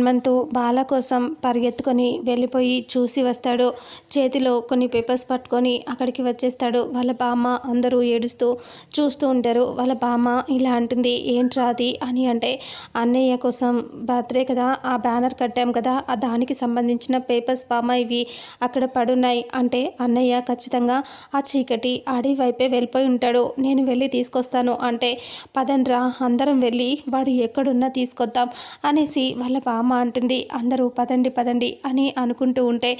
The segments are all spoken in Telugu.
హనుమంతు బాల కోసం పరిగెత్తుకొని వెళ్ళిపోయి చూసి వస్తాడు. చేతిలో కొన్ని పేపర్స్ పట్టుకొని అక్కడికి వచ్చేస్తాడు. వాళ్ళ బామ్మ అందరూ ఏడుస్తూ చూస్తూ ఉంటారు. వాళ్ళ బామ్మ ఇలా అంటుంది ఏంట్రా అది? అని అంటే అన్నయ్య కోసం బర్త్డే కదా ఆ బ్యానర్ కట్టాం కదా ఆ దానికి సంబంధించిన పేపర్స్ బామ్మ ఇవి అక్కడ పడున్నాయి అంటే అన్నయ్య ఖచ్చితంగా ఆ చీకటి అడవి వైపే వెళ్ళిపోయి ఉంటాడు. నేను వెళ్ళి తీసుకొస్తాను అంటే పదండ్రా అందరం వెళ్ళి వాడు ఎక్కడున్నా తీసుకొద్దాం అనేసి వాళ్ళ బామ్మ అంటుంది. అందరూ పదండి పదండి అని అనుకుంటూ ఉంటే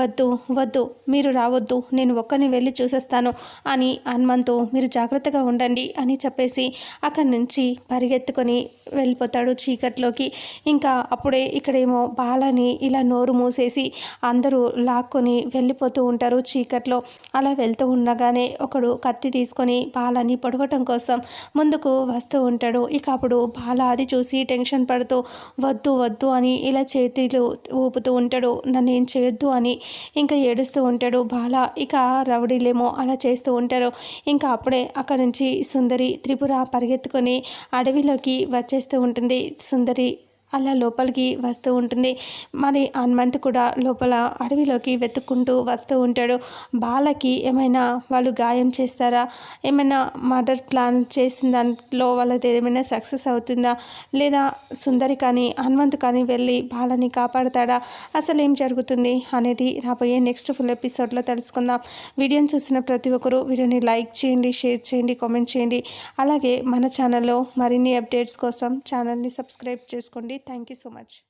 వద్దు వద్దు మీరు రావద్దు నేను ఒక్కరిని వెళ్ళి చూసేస్తాను అని హనుమంతు మీరు జాగ్రత్తగా ఉండండి అని చెప్పేసి అక్కడి నుంచి పరిగెత్తుకొని వెళ్ళిపోతాడు చీకట్లోకి. ఇంకా అప్పుడే ఇక్కడేమో బాలని ఇలా నోరు మూసేసి అందరూ లాక్కొని వెళ్ళిపోతూ ఉంటారు చీకట్లో. అలా వెళ్తూ ఉండగానే ఒకడు కత్తి తీసుకొని బాలని పొడవటం కోసం ముందుకు వస్తూ ఉంటాడు. ఇక అప్పుడు బాల అది చూసి టెన్షన్ పడుతూ వద్దు వద్దు అని అని ఇలా చేతిలో ఊపుతూ ఉంటాడు. నన్ను ఏం చేయొద్దు అని ఇంకా ఏడుస్తూ ఉంటాడు. బాల ఇక రౌడీలేమో అలా చేస్తూ ఉంటారు. ఇంకా అప్పుడే అక్కడి నుంచి సుందరి త్రిపుర పరిగెత్తుకొని అడవిలోకి వచ్చేస్తూ ఉంటుంది. సుందరి అలా లోపలికి వస్తూ ఉంటుంది. మరి హనుమంత్ కూడా లోపల అడవిలోకి వెతుక్కుంటూ వస్తూ ఉంటాడు. బాలకి ఏమైనా వాళ్ళు గాయం చేస్తారా? ఏమైనా మర్డర్ ప్లాన్ చేసిన దాంట్లో వాళ్ళది ఏమైనా సక్సెస్ అవుతుందా? లేదా సుందరి కానీ హనుమంత్ కానీ వెళ్ళి బాలని కాపాడతాడా? అసలు ఏం జరుగుతుంది అనేది రాబోయే నెక్స్ట్ ఫుల్ ఎపిసోడ్లో తెలుసుకుందాం. వీడియోని చూసిన ప్రతి ఒక్కరూ వీడియోని లైక్ చేయండి షేర్ చేయండి కామెంట్ చేయండి. అలాగే మన ఛానల్లో మరిన్ని అప్డేట్స్ కోసం ఛానల్ని సబ్స్క్రైబ్ చేసుకోండి. Thank you so much.